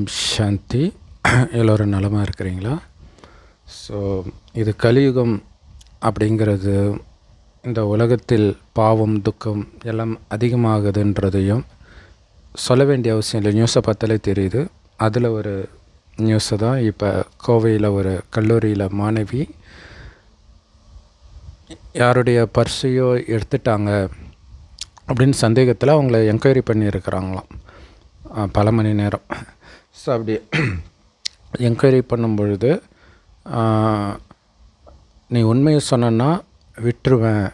ஓம் சாந்தி. எல்லோரும் நலமாக இருக்கிறீங்களா? ஸோ இது கலியுகம் அப்படிங்கிறது இந்த உலகத்தில் பாவம் துக்கம் எல்லாம் அதிகமாகுதுன்றதையும் சொல்ல வேண்டிய அவசியம் இல்லை. நியூஸை பார்த்தாலே தெரியுது. அதில் ஒரு நியூஸை தான் இப்போ கோவையில் ஒரு கல்லூரியில் மாணவி யாருடைய பர்ஸையோ எடுத்துட்டாங்க அப்படின்னு சந்தேகத்தில் அவங்கள என்கொயரி பண்ணியிருக்கிறாங்களாம். பல மணி நேரம். ஸோ அப்படி என்கொயரி பண்ணும் பொழுது நீ உண்மையை சொன்னன்னா விட்டுருவேன்.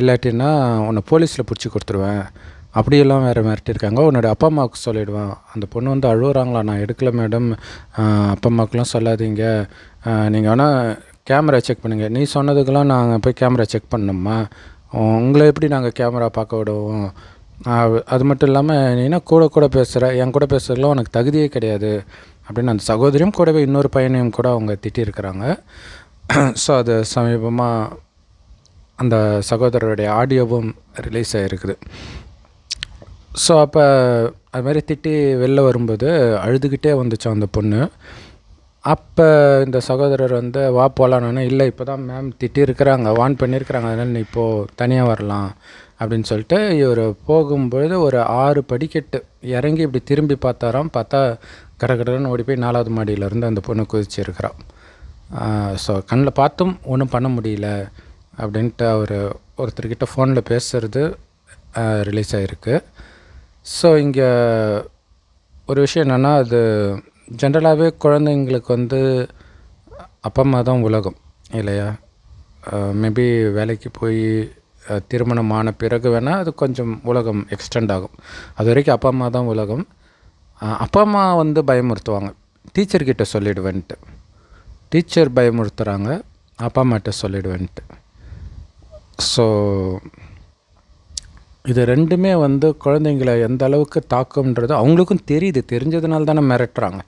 இல்லாட்டின்னா உன்னை போலீஸில் பிடிச்சி கொடுத்துருவேன். அப்படியெல்லாம் வேறு மிரட்டியிருக்காங்க. உன்னோட அப்பா அம்மாவுக்கு சொல்லிவிடுவேன் அந்த பொண்ணு வந்து அழுகுறாங்களா நான் எடுக்கல மேடம். அப்பா அம்மாவுக்குலாம் சொல்லாதீங்க. நீங்கள் வேணால் கேமரா செக் பண்ணுங்கள் நீ சொன்னதுக்கெல்லாம் நாங்கள் போய் கேமரா செக் பண்ணோம்மா உங்களை எப்படி நாங்கள் கேமரா பார்க்க விடுவோம்? அது மட்டும் இல்லாமல் நீ கூட கூட பேசுகிற என் கூட பேசுறதுலாம் உனக்கு தகுதியே கிடையாது. அப்படின்னு அந்த சகோதரியும் கூடவே இன்னொரு பையனையும் கூட அவங்க திட்டியிருக்கிறாங்க ஸோ அது சமீபமாக அந்த சகோதரருடைய ஆடியோவும் ரிலீஸ் ஆகிருக்குது ஸோ அப்போ அது மாதிரி திட்டி வெளில வரும்போது அழுதுகிட்டே வந்துச்சு அந்த பொண்ணு. அப்போ இந்த சகோதரர் வந்து வா போகலான்னு இல்லை இப்போ தான் மேம் திட்டியிருக்கிறாங்க வான் பண்ணியிருக்கிறாங்க அதனால் நீ இப்போது தனியாக வரலாம். அப்படின்னு சொல்லிட்டு இவர் போகும்பொழுது ஒரு ஆறு படிக்கட்டு இறங்கி இப்படி திரும்பி பார்த்தாராம். பார்த்தா கடகடன்னு ஓடி போய் நாலாவது மாடியிலேருந்து அந்த பொண்ணு குதிச்சிருக்கிறான் ஸோ கண்ணில் பார்த்தும் ஒன்றும் பண்ண முடியல அப்படின்ட்டு அவர் ஒருத்தர்கிட்ட ஃபோனில் பேசுகிறது ரிலீஸ் ஆகிருக்கு ஸோ இங்கே ஒரு விஷயம் என்னென்னா அது ஜென்ரலாகவே குழந்தைங்களுக்கு வந்து அப்பா அம்மா தான் உலகம் இல்லையா? மேபி வேலைக்கு போய் திருமணமான திருமணம் ஆன பிறகு வேணால் அது கொஞ்சம் உலகம் எக்ஸ்டெண்ட் ஆகும். அது வரைக்கும் அப்பா அம்மா தான் உலகம். அப்பா அம்மா வந்து பயமுறுத்துவாங்க. டீச்சர்கிட்ட சொல்லிடுவேன்ட்டு. டீச்சர் பயமுறுத்துகிறாங்க அப்பா அம்மாட்ட சொல்லிடுவேன்ட்டு. ஸோ இது ரெண்டுமே வந்து குழந்தைங்கள எந்த அளவுக்கு தாக்கம்ன்றது அவங்களுக்கும் தெரியுது. தெரிஞ்சதுனால தானே மிரட்டுறாங்க.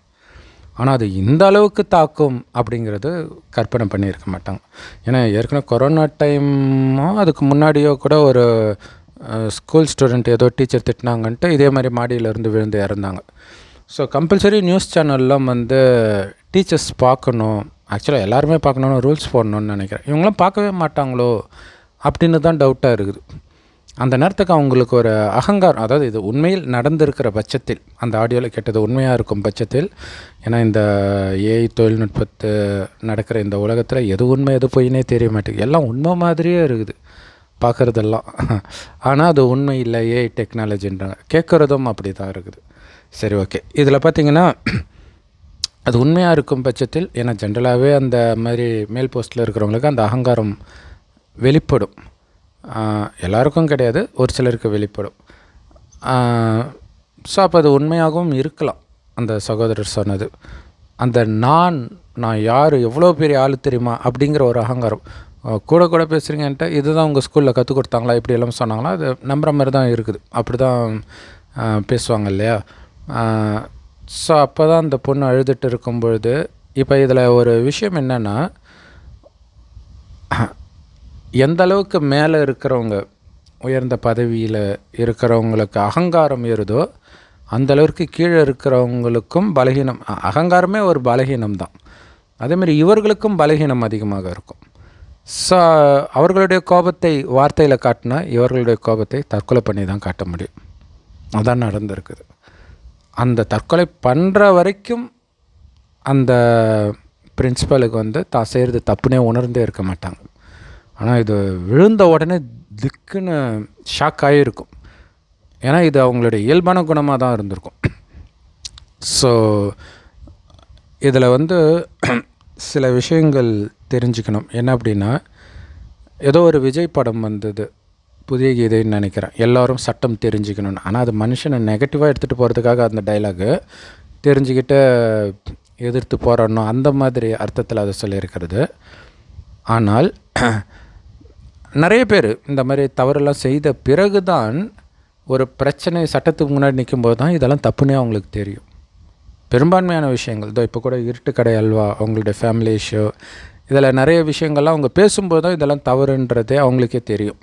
ஆனால் அது இந்த அளவுக்கு தாக்கும் அப்படிங்கிறது கற்பனை பண்ணியிருக்க மாட்டாங்க. ஏன்னா ஏற்கனவே கொரோனா டைமோ அதுக்கு முன்னாடியோ கூட ஒரு ஸ்கூல் ஸ்டூடெண்ட் ஏதோ டீச்சர் திட்டினாங்கன்ட்டு இதே மாதிரி மாடியிலேருந்து விழுந்து இறந்தாங்க. ஸோ கம்பல்சரி நியூஸ் சேனல்லாம் வந்து டீச்சர்ஸ் பார்க்கணும். ஆக்சுவலாக எல்லாருமே பார்க்கணுன்னு ரூல்ஸ் போடணும்னு நினைக்கிறேன். இவங்களாம் பார்க்கவே மாட்டாங்களோ? அப்படின்னு தான் டவுட்டாக இருக்குது. அந்த நேரத்துக்கு அவங்களுக்கு ஒரு அகங்காரம் அதாவது இது உண்மையில் நடந்திருக்கிற பட்சத்தில் அந்த ஆடியோவில் கேட்டது உண்மையாக இருக்கும் பட்சத்தில் ஏன்னா இந்த ஏஐ தொழில்நுட்பத்து நடக்கிற இந்த உலகத்தில் எது உண்மை எது பொய்னே தெரிய மாட்டேங்குது. எல்லாம் உண்மை மாதிரியே இருக்குது பார்க்குறதெல்லாம். ஆனால் அது உண்மை இல்லை ஏஐ டெக்னாலஜின்றாங்க கேட்குறதும் அப்படி தான் இருக்குது. சரி ஓகே இதில் பார்த்தீங்கன்னா அது உண்மையாக இருக்கும் பட்சத்தில் ஏன்னா ஜென்ரலாகவே அந்த மாதிரி மேல் போஸ்ட்டில் இருக்கிறவங்களுக்கு அந்த அகங்காரம் வெளிப்படும். எல்லாருக்கும் கிடையாது ஒரு சிலருக்கு வெளிப்படும். ஸோ அப்போ அது உண்மையாகவும் இருக்கலாம் அந்த சகோதரர் சொன்னது. அந்த நான் நான் யார் எவ்வளோ பெரிய ஆள் தெரியுமா அப்படிங்கிற ஒரு அகங்காரம். கூட கூட பேசுகிறீங்கன்ட்டு இதுதான் உங்கள் ஸ்கூலில் கற்றுக் கொடுத்தாங்களா இப்படி எல்லாம் சொன்னாங்களா அது நம்புகிற மாதிரி தான் இருக்குது. அப்படி தான் பேசுவாங்க இல்லையா? ஸோ அப்போ தான் அந்த பொண்ணு அழுதுட்டு இருக்கும் பொழுது இப்போ இதில் ஒரு விஷயம் என்னென்னா எந்த அளவுக்கு மேலே இருக்கிறவங்க உயர்ந்த பதவியில் இருக்கிறவங்களுக்கு அகங்காரம் ஏறுதோ அந்த கீழே இருக்கிறவங்களுக்கும் பலகீனம் அகங்காரமே ஒரு பலகீனம் தான். அதேமாதிரி இவர்களுக்கும் பலகீனம் அதிகமாக இருக்கும். ஸோ அவர்களுடைய கோபத்தை வார்த்தையில் காட்டினா இவர்களுடைய கோபத்தை தற்கொலை பண்ணி தான் காட்ட முடியும். அதான் நடந்திருக்குது. அந்த தற்கொலை பண்ணுற வரைக்கும் அந்த பிரின்சிபலுக்கு வந்து தான் செய்கிறது தப்புனே உணர்ந்தே இருக்க மாட்டாங்க. ஆனால் இது விழுந்த உடனே திக்குன்னு ஷாக் ஆகியிருக்கும் ஏன்னா இது அவங்களுடைய இயல்பான குணமாக தான் இருந்திருக்கும். ஸோ இதில் வந்து சில விஷயங்கள் தெரிஞ்சுக்கணும். என்ன அப்படின்னா ஏதோ ஒரு விஜய் படம் வந்தது புதிய கீதைன்னு நினைக்கிறேன். எல்லோரும் சட்டம் தெரிஞ்சுக்கணும்னு. ஆனால் அது மனுஷனை நெகட்டிவாக எடுத்துகிட்டு போகிறதுக்காக அந்த டைலாகு தெரிஞ்சுக்கிட்டு எதிர்த்து போராடணும். அந்த மாதிரி அர்த்தத்தில் அதை சொல்லியிருக்கிறது. ஆனால் நிறைய பேர் இந்த மாதிரி தவறெல்லாம் செய்த பிறகு தான் ஒரு பிரச்சனை சட்டத்துக்கு முன்னாடி நிற்கும்போது தான் இதெல்லாம் தப்புன்னே அவங்களுக்கு தெரியும். பெரும்பான்மையான விஷயங்கள் இதோ இப்போ கூட இருட்டு கடை அல்வா அவங்களுடைய ஃபேமிலி இஷ்யூ இதில் நிறைய விஷயங்கள்லாம் அவங்க பேசும்போது தான் இதெல்லாம் தவறுன்றதே அவங்களுக்கே தெரியும்.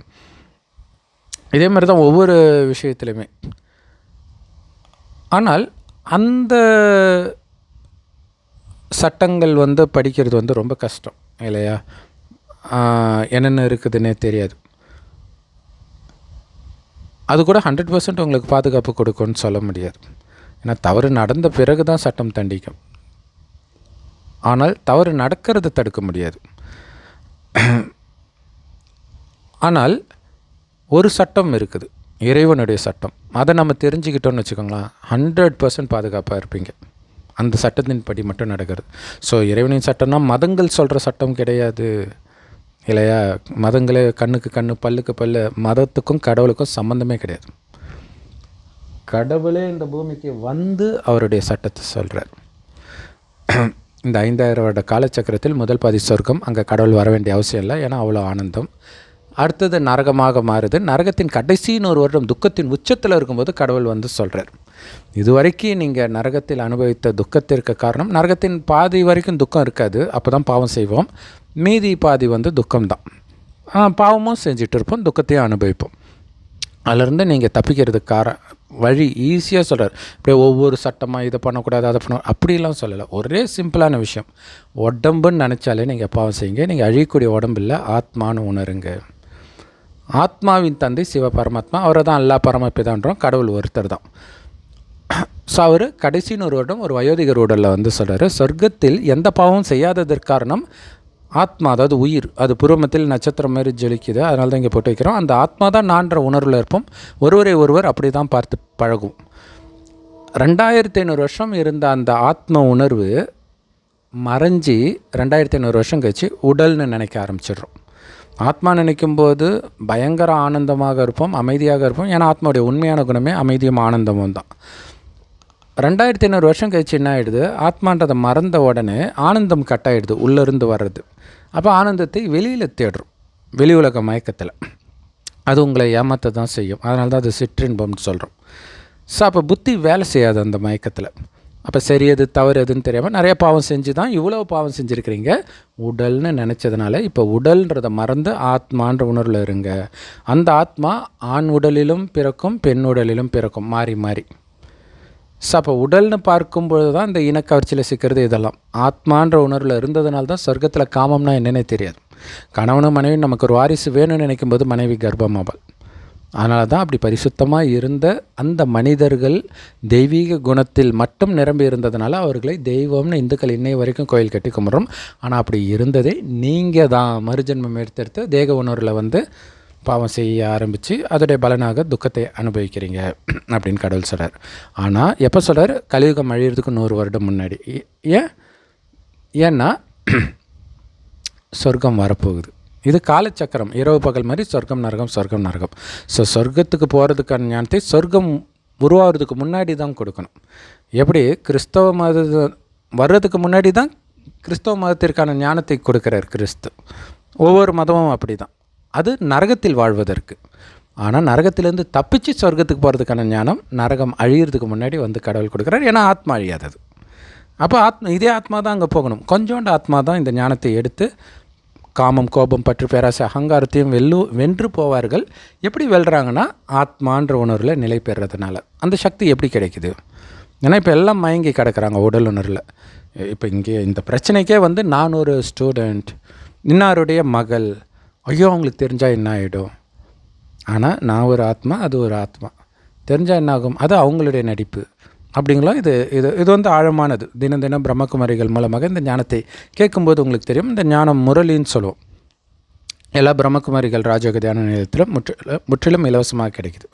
இதே மாதிரி தான் ஒவ்வொரு விஷயத்துலையுமே ஆனால் அந்த சட்டங்கள் வந்து படிக்கிறது வந்து ரொம்ப கஷ்டம் இல்லையா? என்னென்ன இருக்குதுன்னே தெரியாது. அது கூட ஹண்ட்ரட் பர்சன்ட் உங்களுக்கு பாதுகாப்பு கொடுக்கும்னு சொல்ல முடியாது. ஏன்னா தவறு நடந்த பிறகு தான் சட்டம் தண்டிக்கும். ஆனால் தவறு நடக்கிறத தடுக்க முடியாது. ஆனால் ஒரு சட்டம் இருக்குது. இறைவனுடைய சட்டம். அதை நம்ம தெரிஞ்சுக்கிட்டோம்னு வச்சுக்கோங்களேன் ஹண்ட்ரட் பர்சன்ட் பாதுகாப்பாக இருப்பீங்க. அந்த சட்டத்தின் படி மட்டும் நடக்கிறது. ஸோ இறைவனின் சட்டம்னா மதங்கள் சொல்கிற சட்டம் கிடையாது. இல்லையா? மதங்களே கண்ணுக்கு கண்ணு பல்லுக்கு பல்லு மதத்துக்கும் கடவுளுக்கும் சம்மந்தமே கிடையாது. கடவுளே இந்த பூமிக்கு வந்து அவருடைய சட்டத்தை சொல்கிறார் இந்த ஐந்தாயிரம் வருட காலச்சக்கரத்தில் முதல் பாதி சொர்க்கம் அங்கே கடவுள் வர வேண்டிய அவசியம் இல்லை ஏன்னா அவ்வளோ ஆனந்தம். அடுத்தது நரகமாக மாறுது. நரகத்தின் கடைசின்னு ஒரு வருடம் துக்கத்தின் உச்சத்தில் இருக்கும்போது கடவுள் வந்து சொல்கிறார் இதுவரைக்கும் நீங்கள் நரகத்தில் அனுபவித்த துக்கத்திற்கு காரணம் நரகத்தின் பாதி வரைக்கும் துக்கம் இருக்காது. அப்போ தான் பாவம் செய்வோம். மீதி பாதி வந்து துக்கம்தான். பாவமும் செஞ்சுட்டு இருப்போம் துக்கத்தையும் அனுபவிப்போம். அதிலிருந்து நீங்கள் தப்பிக்கிறதுக்கு கார வழி ஈஸியாக சொல்கிறார் இப்படியே ஒவ்வொரு சட்டமாக இதை பண்ணக்கூடாது அதை பண்ண அப்படிலாம் சொல்லலை. ஒரே சிம்பிளான விஷயம். உடம்புன்னு நினச்சாலே நீங்கள் பாவம் செய்யுங்க. நீங்கள் அழியக்கூடிய உடம்பு இல்லை ஆத்மான்னு உணருங்க. ஆத்மாவின் தந்தை சிவ பரமாத்மா அவரை தான் எல்லா பரமப்பிதான்றோம் கடவுள் ஒருத்தர் தான். ஸோ அவர் கடைசின்னு ஒரு வருடம் ஒரு வயோதிகர் உடலில் வந்து சொல்கிறார் சொர்க்கத்தில் எந்த பாவமும் செய்யாததற்கு காரணம் ஆத்மா அதாவது உயிர் அது புருவமத்தில் நட்சத்திரம் மாதிரி ஜொலிக்குது அதனால தான் இங்கே போட்டு வைக்கிறோம். அந்த ஆத்மா தான் நான்ற உணர்வில் இருப்போம். ஒருவரை ஒருவர் அப்படி தான் பார்த்து பழகும் ரெண்டாயிரத்தி ஐநூறு வருஷம் இருந்த அந்த ஆத்ம உணர்வு மறைஞ்சி ரெண்டாயிரத்தி ஐநூறு வருஷம் கழிச்சு உடல்னு நினைக்க ஆரம்பிச்சிடுறோம். ஆத்மா நினைக்கும் போது பயங்கர ஆனந்தமாக இருப்போம் அமைதியாக இருப்போம். ஏன்னா ஆத்மாவுடைய உண்மையான குணமே அமைதியும் ஆனந்தமும் தான். ரெண்டாயிரத்தி ஐநூறு வருஷம் கழிச்சு என்ன ஆகிடுது ஆத்மான்றதை மறந்த உடனே ஆனந்தம் கட் ஆகிடுது உள்ளேருந்து வர்றது. அப்போ ஆனந்தத்தை வெளியில் தேடுறோம் வெளி உலக மயக்கத்தில். அது உங்களை ஏமாற்ற தான் செய்யும். அதனால தான் அது சிற்றின்பம்னு சொல்கிறோம் ஸோ அப்போ புத்தி வேலை செய்யாது அந்த மயக்கத்தில். அப்போ சரி எது தவறு எதுன்னு தெரியாமல் நிறைய பாவம் செஞ்சு தான் இவ்வளோ பாவம் செஞ்சுருக்கிறீங்க. உடல்னு நினச்சதுனால இப்போ உடல்ன்றதை மறந்து ஆத்மான்ற உணர்வில் இருங்க. அந்த ஆத்மா ஆண் உடலிலும் பிறக்கும் பெண் உடலிலும் பிறக்கும் மாறி மாறி. ஸோ அப்போ உடல்னு பார்க்கும்பொழுது தான் இந்த இனக்கவர்ச்சியில் சிக்கிறது இதெல்லாம். ஆத்மான்ற உணர்வில் இருந்ததுனால தான் சொர்க்கத்தில் காமம்னா என்னென்னே தெரியாது. கணவனும் மனைவி நமக்கு ஒரு வாரிசு வேணும்னு நினைக்கும் போது மனைவி கர்ப்பமாவல் அதனால தான் அப்படி பரிசுத்தமாக இருந்த அந்த மனிதர்கள் தெய்வீக குணத்தில் மட்டும் நிரம்பி இருந்ததுனால அவர்களை தெய்வம்னு இந்துக்கள் இன்னை வரைக்கும் கோயில் கட்டி கும்பிட்றோம். ஆனால் அப்படி இருந்ததே நீங்கள் தான் மறுஜென்மம் எடுத்தெடுத்து தேக உணர்வில் வந்து பாவம் செய்ய ஆரம்பித்து அதோடைய பலனாக துக்கத்தை அனுபவிக்கிறீங்க அப்படின்னு கடவுள் சொல்கிறார் ஆனால் எப்போ சொல்கிறார் கலியுகம் அழியிறதுக்கு நூறு வருடம் முன்னாடி. ஏ- ஏன்? ஏன்னா சொர்க்கம் வரப்போகுது. இது காலச்சக்கரம். இரவு பகல் மாதிரி சொர்க்கம் நரகம் சொர்க்கம் நரகம். ஸோ சொர்க்கத்துக்கு போகிறதுக்கான ஞானத்தை சொர்க்கம் உருவாகிறதுக்கு முன்னாடி தான் கொடுக்கணும். எப்படி? கிறிஸ்தவ மத வர்றதுக்கு முன்னாடி தான் கிறிஸ்தவ மதத்திற்கான ஞானத்தை கொடுக்குறார் கிறிஸ்து. ஒவ்வொரு மதமும் அப்படி தான் அது நரகத்தில் வாழ்வதற்கு. ஆனால் நரகத்திலேருந்து தப்பிச்சு சொர்க்கத்துக்கு போகிறதுக்கான ஞானம் நரகம் அழியிறதுக்கு முன்னாடி வந்து கடவுள் கொடுக்குறார். ஏன்னா ஆத்மா அழியாதது. அப்போ ஆத்மா இதே ஆத்மா தான் அங்கே போகணும். கொஞ்சோண்டு ஆத்மா தான் இந்த ஞானத்தை எடுத்து காமம் கோபம் பற்று பேராசை அகங்காரத்தையும் வெல்லு வென்று போவார்கள். எப்படி வெல்றாங்கன்னா ஆத்மான்ற உணர்வில் நிலை பெறுறதுனால அந்த சக்தி எப்படி கிடைக்குது? ஏன்னா இப்போ எல்லாம் மயங்கி கிடக்குறாங்க உடல் உணர்வில். இப்போ இங்கே இந்த பிரச்சனைக்கே வந்து நான் ஒரு ஸ்டூடெண்ட் இன்னாருடைய மகள் ஐயோ அவங்களுக்கு தெரிஞ்சால் என்ன ஆகிடும் ஆனால் நான் ஒரு ஆத்மா அது ஒரு ஆத்மா. தெரிஞ்சால் என்ன ஆகும்? அது அவங்களுடைய நடிப்பு. அப்படிங்களா? இது இது இது வந்து ஆழமானது. தினம் தினம் பிரம்மகுமாரிகள் மூலமாக இந்த ஞானத்தை கேட்கும்போது உங்களுக்கு தெரியும். இந்த ஞானம் முரளின்னு சொல்லுவோம். எல்லா பிரம்மகுமாரிகள் ராஜோக தியான நிலையத்திலும் முற்றிலும் முற்றிலும் இலவசமாக கிடைக்குது.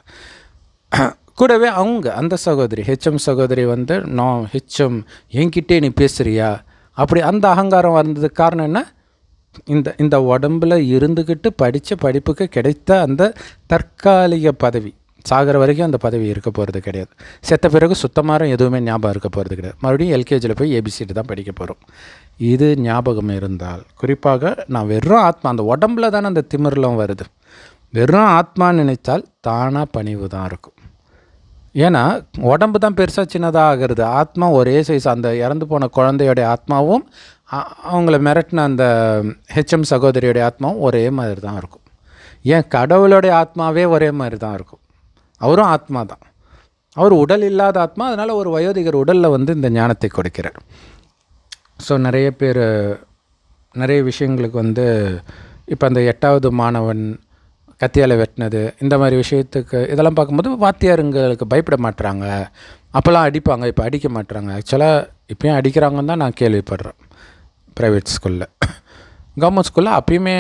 கூடவே அவங்க அந்த சகோதரி ஹெச்எம் சகோதரி வந்து நான் ஹெச்எம் என்கிட்டே நீ பேசுறியா? அப்படி அந்த அகங்காரம் வந்ததுக்கு காரணம் என்ன? இந்த இந்த உடம்புல இருந்துக்கிட்டு படித்த படிப்புக்கு கிடைத்த அந்த தற்காலிக பதவி சாகிற வரைக்கும் அந்த பதவி இருக்க போகிறது கிடையாது. செத்த பிறகு சுத்தமாக எதுவுமே ஞாபகம் இருக்க போகிறது கிடையாது. மறுபடியும் எல்கேஜியில் போய் ஏபிசிடி தான் படிக்க போகிறோம் இது ஞாபகம் இருந்தால் குறிப்பாக நான் வெறும் ஆத்மா அந்த உடம்புல தானே அந்த திமிரெலாம் வருது. வெறும் ஆத்மான்னு நினைத்தால் தானாக பணிவு தான் இருக்கும். ஏன்னா உடம்பு தான் பெருசாக சின்னதாக ஆகிறது. ஆத்மா ஒரே சைஸ் அந்த இறந்து போன குழந்தையோடைய ஆத்மாவும் அவங்கள மிரட்டின அந்த ஹெச்எம் சகோதரியுடைய ஆத்மாவும் ஒரே மாதிரி தான் இருக்கும். ஏன் கடவுளுடைய ஆத்மாவே ஒரே மாதிரி தான் இருக்கும். அவரும் ஆத்மா தான். அவர் உடல் இல்லாத ஆத்மா அதனால் ஒரு வயோதிகர் உடலில் வந்து இந்த ஞானத்தை கொடுக்கிறார். ஸோ நிறைய பேர் நிறைய விஷயங்களுக்கு வந்து இப்போ அந்த எட்டாவது மாணவன் கத்தியால் வெட்டினது இந்த மாதிரி விஷயத்துக்கு இதெல்லாம் பார்க்கும்போது வாத்தியாருங்களுக்கு பயப்பட மாட்டுறாங்க அப்போல்லாம் அடிப்பாங்க இப்போ அடிக்க மாட்டுறாங்க ஆக்சுவலாக இப்போயும் அடிக்கிறாங்கன்னு தான் நான் கேள்விப்படுறேன். ப்ரைவேட் ஸ்கூலில் கவர்மெண்ட் ஸ்கூலில் அப்பயுமே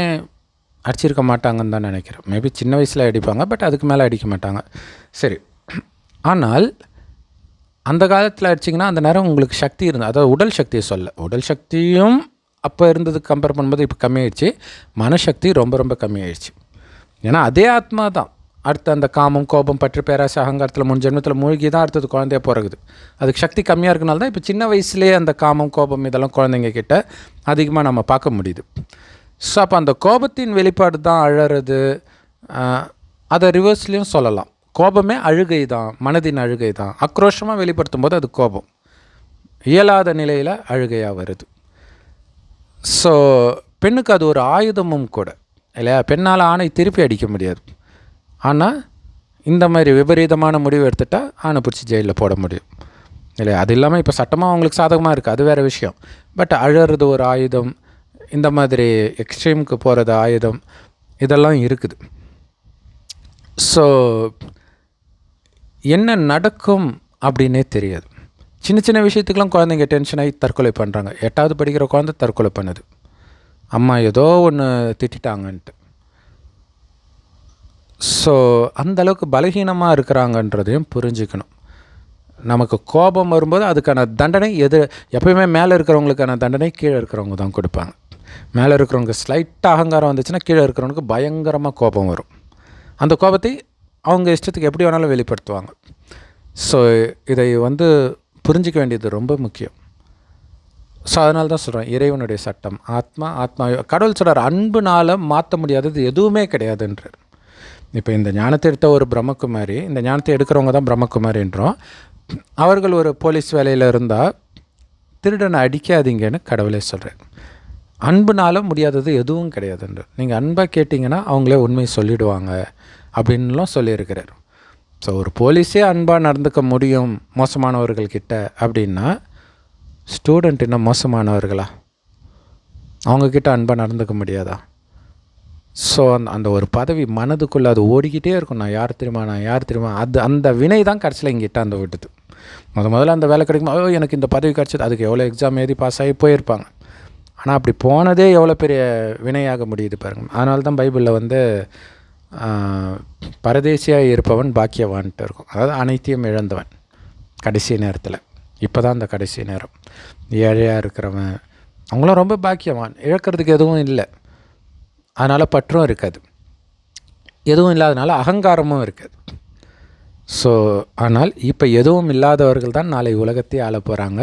அடிச்சிருக்க மாட்டாங்கன்னு தான் நினைக்கிறேன். மேபி சின்ன வயசில் அடிப்பாங்க பட் அதுக்கு மேலே அடிக்க மாட்டாங்க. சரி. ஆனால் அந்த காலத்தில் அடிச்சிங்கன்னா அந்த நேரம் உங்களுக்கு சக்தி இருந்தது. அதாவது உடல் சக்தியை சொல்ல. உடல் சக்தியும் அப்போ இருந்ததுக்கு கம்பேர் பண்ணும்போது இப்போ கம்மியாயிடுச்சு. மனசக்தி ரொம்ப ரொம்ப கம்மியாயிடுச்சு. ஏன்னா அதே ஆத்மா தான். அடுத்து அந்த காமம் கோபம் பற்று பேராசை அகங்காரத்தில் முன் ஜென்மத்தில் மூழ்கி தான் அடுத்தது குழந்தைய பிறகுது அதுக்கு சக்தி கம்மியாக இருக்கனால தான் இப்போ சின்ன வயசுலேயே அந்த காமம் கோபம் இதெல்லாம் குழந்தைங்க கிட்ட அதிகமாக நம்ம பார்க்க முடியுது. ஸோ அப்போ அந்த கோபத்தின் வெளிப்பாடு தான் அழறது. அதை ரிவர்ஸ்லேயும் சொல்லலாம். கோபமே அழுகை தான் மனதின் அழுகை தான். ஆக்ரோஷமாக வெளிப்படுத்தும் போது அது கோபம். இயலாத நிலையில் அழுகையாக வருது. ஸோ பெண்ணுக்கு அது ஒரு ஆயுதமும் கூட இல்லையா? பெண்ணால் ஆணை திருப்பி அடிக்க முடியாது. ஆனால் இந்த மாதிரி விபரீதமான முடிவு எடுத்துட்டால் ஆணை பிடிச்சி ஜெயிலில் போட முடியும். இல்லை அது இல்லாமல் இப்போ சட்டமாக அவங்களுக்கு சாதகமாக இருக்குது அது வேறு விஷயம். பட் அழறது ஒரு ஆயுதம் இந்த மாதிரி எக்ஸ்ட்ரீமுக்கு போகிறது ஆயுதம் இதெல்லாம் இருக்குது. ஸோ என்ன நடக்கும் அப்படின்னே தெரியாது. சின்ன சின்ன விஷயத்துக்கெலாம் குழந்தைங்க டென்ஷன் ஆகி தற்கொலை பண்ணுறாங்க எட்டாவது படிக்கிற குழந்தை தற்கொலை பண்ணுது. அம்மா ஏதோ ஒன்று திட்டாங்கன்ட்டு ஸோ அந்தளவுக்கு பலகீனமாக இருக்கிறாங்கன்றதையும் புரிஞ்சுக்கணும். நமக்கு கோபம் வரும்போது அதுக்கான தண்டனை எது எப்பயுமே மேலே இருக்கிறவங்களுக்கான தண்டனை கீழே இருக்கிறவங்க தான் கொடுப்பாங்க. மேலே இருக்கிறவங்க ஸ்லைட்டாக அகங்காரம் வந்துச்சுன்னா கீழே இருக்கிறவனுக்கு பயங்கரமாக கோபம் வரும். அந்த கோபத்தை அவங்க இஷ்டத்துக்கு எப்படி வேணாலும் வெளிப்படுத்துவாங்க. ஸோ இதை வந்து புரிஞ்சிக்க வேண்டியது ரொம்ப முக்கியம். ஸோ அதனால தான் சொல்கிறேன் இறைவனுடைய சட்டம் ஆத்மா ஆத்மா கடவுள் சொல்கிறார் அன்புனால் மாற்ற முடியாதது எதுவுமே கிடையாதுன்றார். இப்போ இந்த ஞானத்தை எடுத்த ஒரு பிரம்மகுமாரி இந்த ஞானத்தை எடுக்கிறவங்க தான் பிரம்மகுமாரின்றோம் அவர்கள் ஒரு போலீஸ் வேலையில் இருந்தால் திருடனை அடிக்காதீங்கன்னு கடவுளே சொல்கிறேன் அன்புனால முடியாதது எதுவும் கிடையாதுன்ற நீங்கள் அன்பாக கேட்டிங்கன்னா அவங்களே உண்மை சொல்லிடுவாங்க அப்படின்லாம் சொல்லியிருக்கிறார். ஸோ ஒரு போலீஸே அன்பாக நடந்துக்க முடியும் மோசமானவர்கள்கிட்ட அப்படின்னா ஸ்டூடெண்ட் இன்னும் மோசமானவர்களா? அவங்கக்கிட்ட அன்பாக நடந்துக்க முடியாதா? ஸோ அந்த அந்த ஒரு பதவி மனதுக்குள்ளே அது ஓடிக்கிட்டே இருக்கும். நான் யார் தெரியுமா நான் யார் தெரியுமா? அது அந்த வினை தான் கடைசியில் இங்கிட்ட அந்த விட்டுது. முத முதல்ல அந்த வேலை கிடைக்கும்? ஐயோ எனக்கு இந்த பதவி கிடச்சது. அதுக்கு எவ்வளோ எக்ஸாம் எழுதி பாஸ் ஆகி போயிருப்பாங்க. ஆனால் அப்படி போனதே எவ்வளோ பெரிய வினையாக முடியுது பாருங்க. அதனால தான் பைபிளில் வந்து பரதேசியாக இருப்பவன் பாக்கியவான்ட்டு இருக்கும். அதாவது அனைத்தையும் இழந்தவன். கடைசி நேரத்தில். இப்போ தான் அந்த கடைசி நேரம். ஏழையாக இருக்கிறவன். அவங்களாம் ரொம்ப பாக்கியவான். இழக்கிறதுக்கு எதுவும் இல்லை. அதனால் பற்றும் இருக்காது. எதுவும் இல்லாதனால அகங்காரமும் இருக்காது. ஸோ ஆனால் இப்போ எதுவும் இல்லாதவர்கள் தான் நாளை உலகத்தை ஆள போகிறாங்க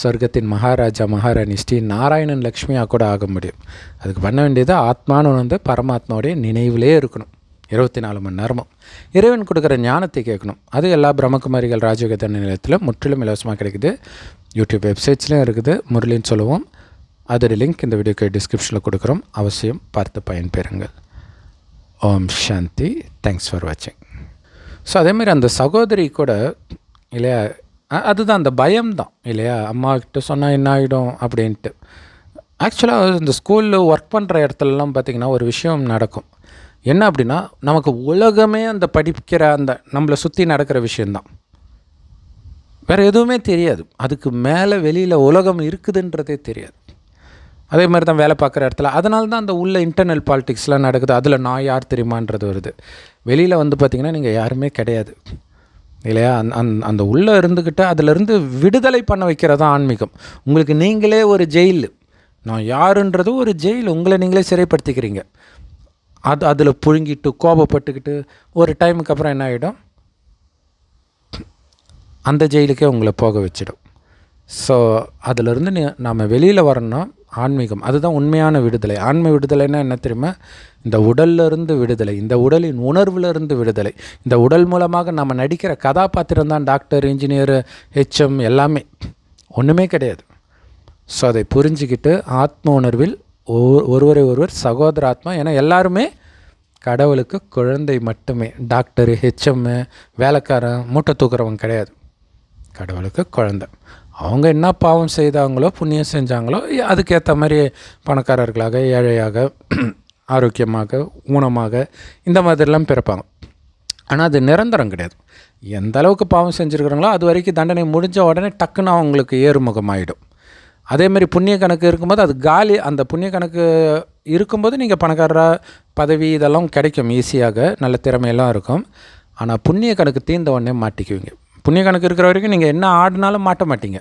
சொர்க்கத்தின் மகாராஜா மகாராணி ஸ்ரீ நாராயணன் லக்ஷ்மியாக கூட ஆக முடியும். அதுக்கு பண்ண வேண்டியது ஆத்மானு வந்து பரமாத்மாவுடைய நினைவிலே இருக்கணும். இருபத்தி நாலு மணி நேரமும். இறைவன் கொடுக்குற ஞானத்தை கேட்கணும். அது எல்லா பிரம்மகுமாரிகள் ராஜயோக நிலையத்தில் முற்றிலும் இலவசமாக கிடைக்குது. யூடியூப் வெப்சைட்ஸ்லையும் இருக்குது. முரளின்னு சொல்லுவோம். அதோட லிங்க் இந்த வீடியோக்கு டிஸ்கிரிப்ஷனில் கொடுக்குறோம். அவசியம் பார்த்து பயன்பெறுங்கள் ஓம் சாந்தி. தேங்க்ஸ் ஃபார் வாட்சிங் ஸோ அதேமாதிரி அந்த சகோதரி கூட இல்லையா அதுதான் அந்த பயம்தான் இல்லையா அம்மாக்கிட்ட சொன்னால் என்ன ஆகிடும் அப்படின்ட்டு. ஆக்சுவலாக இந்த ஸ்கூலில் ஒர்க் பண்ணுற இடத்துலலாம் பார்த்திங்கன்னா ஒரு விஷயம் நடக்கும். என்ன அப்படின்னா நமக்கு உலகமே அந்த படிக்கிற அந்த நம்மளை சுற்றி நடக்கிற விஷயந்தான் வேறு எதுவுமே தெரியாது. அதுக்கு மேலே வெளியில் உலகம் இருக்குதுன்றதே தெரியாது. அதே மாதிரி தான் வேலை பார்க்குற இடத்துல. அதனால தான் அந்த உள்ள இன்டர்னல் பாலிட்டிக்ஸ்லாம் நடக்குது. அதில் நான் யார் தெரியுமான்றது வருது. வெளியில் வந்து பார்த்திங்கன்னா நீங்கள் யாருமே கிடையாது. இல்லையா? அந் அந் அந்த உள்ளே இருந்துக்கிட்டு அதிலிருந்து விடுதலை பண்ண வைக்கிறதா ஆன்மீகம். உங்களுக்கு நீங்களே ஒரு ஜெயில். நான் யாருன்றது ஒரு ஜெயில். உங்களை நீங்களே சிறைப்படுத்திக்கிறீங்க. அது அதில் புழுங்கிட்டு கோபப்பட்டுக்கிட்டு ஒரு டைமுக்கு அப்புறம் என்ன ஆகிடும் அந்த ஜெயிலுக்கே உங்களை போக வச்சிடும். ஸோ அதிலிருந்து நீ நாம் வெளியில் வரணும்னா ஆன்மீகம். அதுதான் உண்மையான விடுதலை. ஆன்ம விடுதலைன்னா என்ன தெரியுமா? இந்த உடல்லிருந்து விடுதலை. இந்த உடலின் உணர்விலிருந்து விடுதலை. இந்த உடல் மூலமாக நம்ம நடிக்கிற கதாபாத்திரம் தான் டாக்டர் இன்ஜினியர் ஹெச்எம் எல்லாமே. ஒன்றுமே கிடையாது. ஸோ அதை புரிஞ்சுக்கிட்டு ஆத்ம உணர்வில் ஒவ்வொரு ஒருவரை ஒருவர் சகோதர ஆத்மா ஏன்னா எல்லாருமே கடவுளுக்கு குழந்தை மட்டுமே. டாக்டரு ஹெச்எம்மு வேலைக்காரன் மூட்டை தூக்குறவங்க கிடையாது. கடவுளுக்கு குழந்தை. அவங்க என்ன பாவம் செய்தாங்களோ புண்ணியம் செஞ்சாங்களோ அதுக்கேற்ற மாதிரி பணக்காரர்களாக ஏழையாக ஆரோக்கியமாக ஊனமாக இந்த மாதிரிலாம் பிறப்பாங்க. ஆனால் அது நிரந்தரம் கிடையாது. எந்த அளவுக்கு பாவம் செஞ்சுருக்குறாங்களோ அது வரைக்கும் தண்டனை முடிஞ்ச உடனே டக்குன்னு அவங்களுக்கு ஏறுமுகமாயிடும். அதே மாதிரி புண்ணிய கணக்கு இருக்கும்போது அது காலி அந்த புண்ணிய கணக்கு இருக்கும்போது நீங்கள் பணக்காரராக பதவி இதெல்லாம் கிடைக்கும் ஈஸியாக நல்ல திறமையெல்லாம் இருக்கும். ஆனால் புண்ணிய கணக்கு தீர்ந்த உடனே மாட்டிக்குவீங்க. புண்ணிய கணக்கு இருக்கிற வரைக்கும் நீங்கள் என்ன ஆடினாலும் மாட்ட மாட்டீங்க.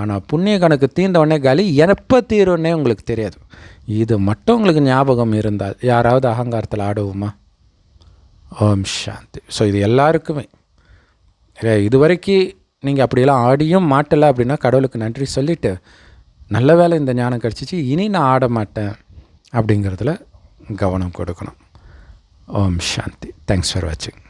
ஆனால் புண்ணிய கணக்கு தீர்ந்தவொடனே காலி எப்போ தீருன்னே உங்களுக்கு தெரியாது. இது மட்டும் உங்களுக்கு ஞாபகம் இருந்தால் யாராவது அகங்காரத்தில் ஆடுவோமா? ஓம் சாந்தி. ஸோ இது எல்லாருக்குமே. இது வரைக்கும் நீங்கள் அப்படியெல்லாம் ஆடியும் மாட்டலை அப்படின்னா கடவுளுக்கு நன்றி சொல்லிவிட்டு நல்ல வேளை இந்த ஞானம் கிடச்சிச்சு இனி நான் ஆட மாட்டேன் அப்படிங்கிறதுல கவனம் கொடுக்கணும். ஓம் சாந்தி. தேங்க்ஸ் ஃபார் வாட்சிங்